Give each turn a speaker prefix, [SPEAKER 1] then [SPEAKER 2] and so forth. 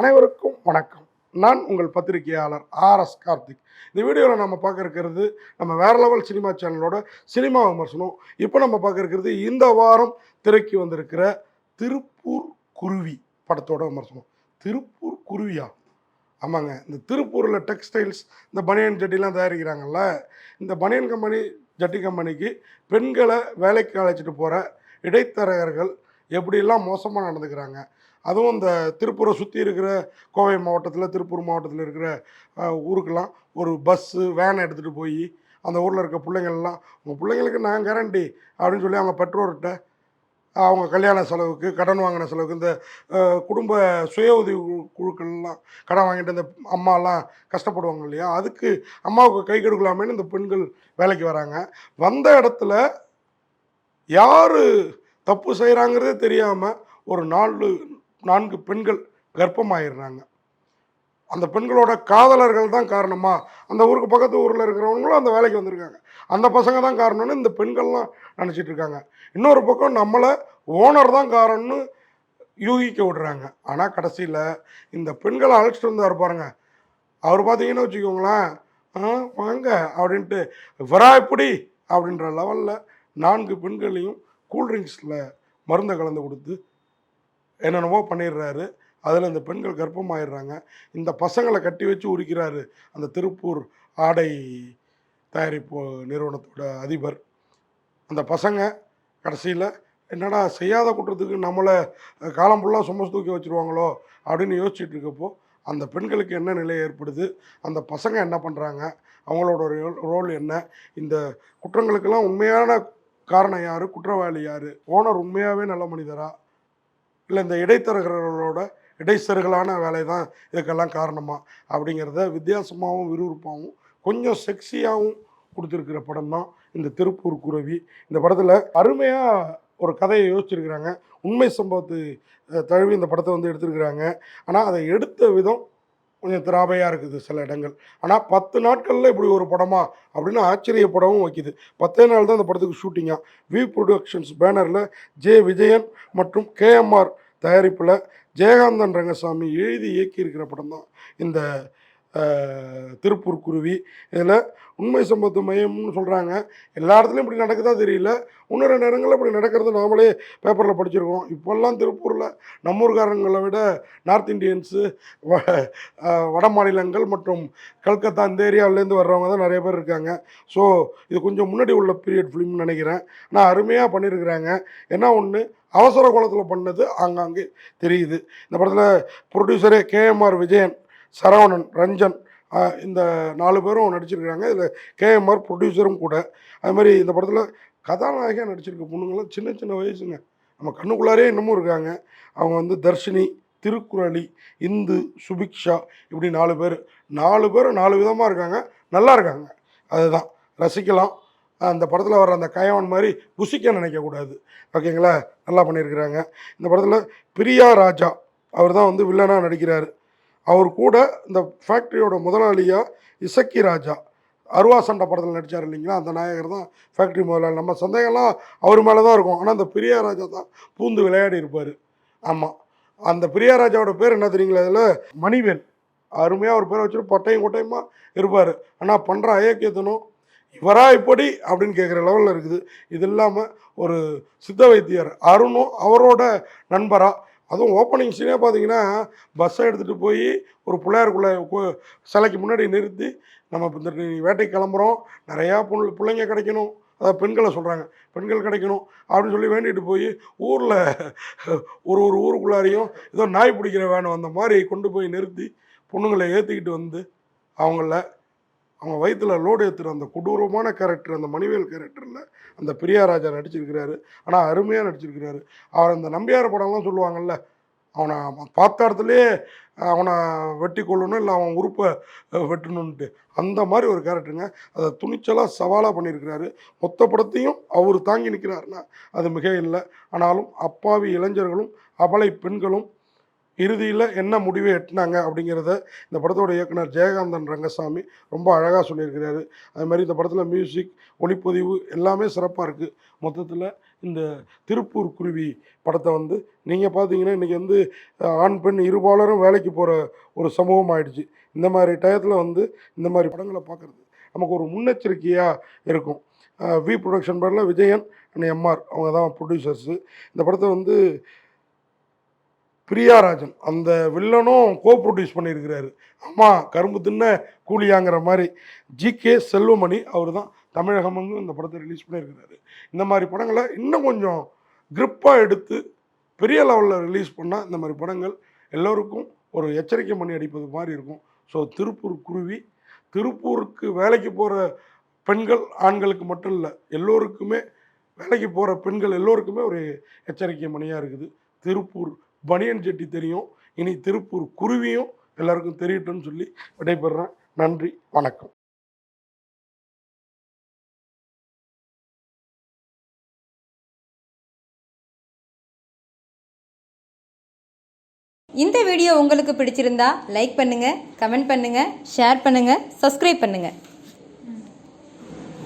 [SPEAKER 1] அனைவருக்கும் வணக்கம். நான் உங்கள் பத்திரிகையாளர் ஆர் எஸ் கார்த்திக். இந்த வீடியோவில் நம்ம பார்க்க இருக்கிறது நம்ம வேற லெவல் சினிமா சேனலோட சினிமா விமர்சனம். இப்போ நம்ம பார்க்க இருக்கிறது இந்த வாரம் திரைக்கு வந்திருக்கிற திருப்பூர் குருவி படத்தோட விமர்சனம். திருப்பூர் குருவியா? ஆமாங்க. இந்த திருப்பூரில் டெக்ஸ்டைல்ஸ் இந்த பனியன் ஜட்டிலாம் தயாரிக்கிறாங்கல்ல? இந்த பனியன் கம்பெனி ஜட்டி கம்பெனிக்கு பெண்களை வேலைக்கு அழைச்சிட்டு போகிற இடைத்தரகர்கள் எப்படிலாம் மோசமாக நடந்துக்கிறாங்க. அதுவும் இந்த திருப்பூரை சுற்றி இருக்கிற கோவை மாவட்டத்தில் திருப்பூர் மாவட்டத்தில் இருக்கிற ஊருக்கெல்லாம் ஒரு பஸ்ஸு வேனை எடுத்துகிட்டு போய் அந்த ஊரில் இருக்க பிள்ளைங்கள்லாம் உங்கள் பிள்ளைங்களுக்கு நான் கேரண்டி அப்படின்னு சொல்லி அவங்க பெற்றோர்கிட்ட அவங்க கல்யாண செலவுக்கு கடன் வாங்கின செலவுக்கு இந்த குடும்ப சுய உதவி குழுக்கள்லாம் கடன் வாங்கிட்டு இந்த அம்மாலாம் கஷ்டப்படுவாங்க இல்லையா? அதுக்கு அம்மாவுக்கு கை கெடுக்கலாமேன்னு இந்த பெண்கள் வேலைக்கு வராங்க. வந்த இடத்துல யார் தப்பு செய்கிறாங்கிறதே தெரியாமல் ஒரு நாலு நான்கு பெண்கள் கர்ப்பமாயிடுறாங்க அந்த பெண்களோட காதலர்கள் தான் காரணமா? அந்த ஊருக்கு பக்கத்து ஊரில் இருக்கிறவங்களும் அந்த வேலைக்கு வந்திருக்காங்க. அந்த பசங்க தான் காரணம்னு இந்த பெண்கள்லாம் நினச்சிட்டு இருக்காங்க. இன்னொரு பக்கம் நம்மளை ஓனர் தான் காரணம்னு யூகிக்க விடுறாங்க. ஆனால் கடைசியில் இந்த பெண்களை அழைச்சிட்டு வந்தார் பாருங்க. அவர் பார்த்தீங்கன்னு வச்சுக்கோங்களேன் ஆ வாங்க அப்படின்ட்டு வரா எப்படி அப்படின்ற லெவலில் நான்கு பெண்களையும் கூல்ட்ரிங்க்ஸில் மருந்தை கலந்து கொடுத்து என்னென்னவோ பண்ணிடுறாரு. அதில் இந்த பெண்கள் கர்ப்பமாயிடுறாங்க. இந்த பசங்களை கட்டி வச்சு உரிக்கிறாரு அந்த திருப்பூர் ஆடை தயாரிப்பு நிறுவனத்தோட அதிபர். அந்த பசங்க கடைசியில் என்னடா செய்யாத குற்றத்துக்கு நம்மளை காலம் ஃபுல்லாக சும தூக்கி வச்சுருவாங்களோ அப்படின்னு யோசிச்சுட்டு இருக்கப்போ அந்த பெண்களுக்கு என்ன நிலை ஏற்படுது? அந்த பசங்க என்ன பண்ணுறாங்க அவங்களோட ரோல் என்ன? இந்த குற்றங்களுக்கெல்லாம் உண்மையான காரணம் யார்? குற்றவாளி யார்? ஓனர் உண்மையாகவே நல்ல மனிதரா? இல்லை இந்த இடைத்தரகர்களோட இடைத்தரகலான வேலை தான் இதுக்கெல்லாம் காரணமா? அப்படிங்கிறத வித்தியாசமாகவும் விறுவிறுப்பாகவும் கொஞ்சம் செக்ஸியாகவும் கொடுத்துருக்கிற படம் தான் இந்த திருப்பூர் குருவி. இந்த படத்தில் அருமையாக ஒரு கதையை யோசிச்சிருக்கிறாங்க. உண்மை சம்பவத்து தழுவி இந்த படத்தை வந்து எடுத்திருக்கிறாங்க. ஆனால் அதை எடுத்த விதம் கொஞ்சம் திராபையாக இருக்குது சில இடங்கள். ஆனால் பத்து நாட்களில் இப்படி ஒரு படமா அப்படின்னு ஆச்சரியப்படவும் வைக்குது. பத்தே நாள் தான் இந்த படத்துக்கு ஷூட்டிங்காக வி ப்ரொடக்ஷன்ஸ் பேனரில் ஜே விஜயன் மற்றும் கேஎம்ஆர் தயாரிப்பில் ஜெயகாந்தன் ரங்கசாமி எழுதி இயக்கியிருக்கிற படம் தான் இந்த திருப்பூர் குருவி. இதில் உண்மை சம்பத்து மையம்னு சொல்கிறாங்க எல்லா இடத்துலையும் இப்படி நடக்குதா தெரியல. இன்னும் ரெண்டு இடங்களில் இப்படி நடக்கிறது நாமளே பேப்பரில் படிச்சிருக்கோம். இப்போல்லாம் திருப்பூரில் நம்ம ஊர்காரங்களை விட நார்த் இந்தியன்ஸு வ வட மாநிலங்கள் மற்றும் கல்கத்தா இந்த ஏரியாவிலேருந்து வர்றவங்க தான் நிறைய பேர் இருக்காங்க. ஸோ இது கொஞ்சம் முன்னாடி உள்ள பீரியட் ஃபிலிம்னு நினைக்கிறேன். நான் அருமையாக பண்ணியிருக்கிறாங்க என்ன ஒன்று அவசர கோலத்தில் பண்ணது ஆங்காங்கே தெரியுது. இந்த படத்தில் ப்ரொடியூசரே கேஎம்ஆர் விஜயன் சரவணன் ரஞ்சன் இந்த நாலு பேரும் நடிச்சிருக்கிறாங்க இதில் கேஎம்ஆர் ப்ரொடியூசரும் கூட. அது மாதிரி இந்த படத்தில் கதாநாயகியாக நடிச்சிருக்க பொண்ணுங்களாம் சின்ன சின்ன வயசுங்க. நம்ம கண்ணுக்குள்ளாரே இன்னமும் இருக்காங்க. அவங்க வந்து தர்ஷினி திருக்குறளி இந்து சுபிக்ஷா இப்படி நாலு பேர். நாலு பேரும் நாலு விதமாக இருக்காங்க. நல்லா இருக்காங்க. அதுதான். ரசிக்கலாம். அந்த படத்தில் வர அந்த கயவன் மாதிரி புசிக்க நினைக்கக்கூடாது. ஓகேங்களா? நல்லா பண்ணியிருக்கிறாங்க. இந்த படத்தில் பிரியா ராஜா அவர் தான் வந்து வில்லனாக நடிக்கிறார். அவர் கூட இந்த ஃபேக்ட்ரியோட முதலாளியாக இசக்கி ராஜா. அருவா சண்டை படத்தில் நடித்தார் இல்லைங்களா? அந்த நாயகர் தான் ஃபேக்ட்ரி முதலாளி. நம்ம சந்தேகம்லாம் அவர் மேலே தான் இருக்கும். ஆனால் அந்த பிரியா ராஜா தான் பூந்து விளையாடி இருப்பார். ஆமாம் அந்த பிரியா ராஜாவோட பேர் என்ன தெரியுங்களா அதில் மணிவேல். அருமையாக ஒரு பேரை வச்சுட்டு பட்டையும் கொட்டையுமா இருப்பார். ஆனால் பண்ணுற அயோக்கியத்தனும் இவரா இப்படி அப்படின்னு கேட்குற லெவலில் இருக்குது. இது இல்லாமல் ஒரு சித்த வைத்தியர் அருணும் அவரோட நண்பராக அதுவும் ஓப்பனிங் சீனே பார்த்தீங்கன்னா பஸ்ஸை எடுத்துகிட்டு போய் ஒரு பிள்ளையாருக்குள்ளே சிலைக்கு முன்னாடி நிறுத்தி நம்ம இந்த வேட்டைக்கு கிளம்புறோம் நிறையா புள் பிள்ளைங்க கிடைக்கணும். அதாவது பெண்களை சொல்கிறாங்க பெண்கள் கிடைக்கணும் அப்படின்னு சொல்லி வேண்டிட்டு போய் ஊரில் ஒரு ஒரு ஊருக்குள்ளாரையும் ஏதோ நாய் பிடிக்கிற வேணும் அந்த மாதிரி கொண்டு போய் நிறுத்தி பொண்ணுங்களை ஏற்றிக்கிட்டு வந்து அவங்கள அவங்க வயிற்றுல லோடு ஏற்றுற அந்த கொடூரமான கேரக்டர் அந்த மணிவேல் கேரக்டரில் அந்த பிரியாராஜா நடிச்சிருக்கிறாரு. ஆனால் அருமையாக நடிச்சிருக்கிறாரு. அவர் அந்த நம்பியார் படம்லாம் சொல்லுவாங்கல்ல அவனை பார்த்த இடத்துலையே அவனை வெட்டி கொள்ளணும் இல்லை அவன் உறுப்பை வெட்டணுன்ட்டு அந்த மாதிரி ஒரு கேரக்டருங்க அதை துணிச்சலாக சவாலாக பண்ணியிருக்கிறாரு. மொத்த படத்தையும் அவர் தாங்கி நிற்கிறாருன்னா அது மிக இல்லை ஆனாலும் அப்பாவி இளைஞர்களும் அபலை பெண்களும் இறுதியில் என்ன முடிவை எட்டினாங்க அப்படிங்கிறத இந்த படத்தோட இயக்குனர் ஜெயகாந்தன் ரங்கசாமி ரொம்ப அழகாக சொல்லியிருக்கிறாரு. அது மாதிரி இந்த படத்தில் மியூசிக் ஒளிப்பதிவு எல்லாமே சிறப்பாக இருக்குது மொத்தத்தில் இந்த திருப்பூர் குருவி படத்தை வந்து நீங்கள் பார்த்தீங்கன்னா இன்றைக்கி வந்து ஆண் பெண் இருபாலரும் வேலைக்கு போகிற ஒரு சமூகம் ஆயிடுச்சு. இந்த மாதிரி டயத்தில் வந்து இந்த மாதிரி படங்களை பார்க்குறது நமக்கு ஒரு முன்னெச்சரிக்கையாக இருக்கும். வி ப்ரொடக்ஷன் பேரில் விஜயன் அண்ட் எம்ஆர் அவங்க தான் ப்ரொடியூசர்ஸு இந்த படத்தை வந்து பிரியாராஜன். அந்த வில்லனும் கோ ப்ரொடியூஸ் பண்ணியிருக்கிறாரு. ஆமாம் கரும்பு தின்ன கூலியாங்கிற மாதிரி ஜிகே செல்வமணி அவர் தான் தமிழகமும் இந்த படத்தை ரிலீஸ் பண்ணியிருக்கிறாரு. இந்த மாதிரி படங்களை இன்னும் கொஞ்சம் க்ரிப்பாக எடுத்து பெரிய லெவலில் ரிலீஸ் பண்ணால் இந்த மாதிரி படங்கள் எல்லோருக்கும் ஒரு எச்சரிக்கை மணி அடிப்பது மாதிரி இருக்கும். ஸோ திருப்பூர் குருவி திருப்பூருக்கு வேலைக்கு போகிற பெண்கள் ஆண்களுக்கு மட்டும் இல்லை எல்லோருக்குமே வேலைக்கு போகிற பெண்கள் எல்லோருக்குமே ஒரு எச்சரிக்கை மணியாக இருக்குது. திருப்பூர் பனியன் செட்டி தெரியும். இனி திருப்பூர் குருவியும் எல்லாருக்கும் தெரியட்டும்னு சொல்லி விடைபெறுறேன். நன்றி வணக்கம்.
[SPEAKER 2] இந்த வீடியோ உங்களுக்கு பிடிச்சிருந்தா லைக் பண்ணுங்கள் கமெண்ட் பண்ணுங்கள் ஷேர் பண்ணுங்கள் சப்ஸ்கிரைப் பண்ணுங்கள்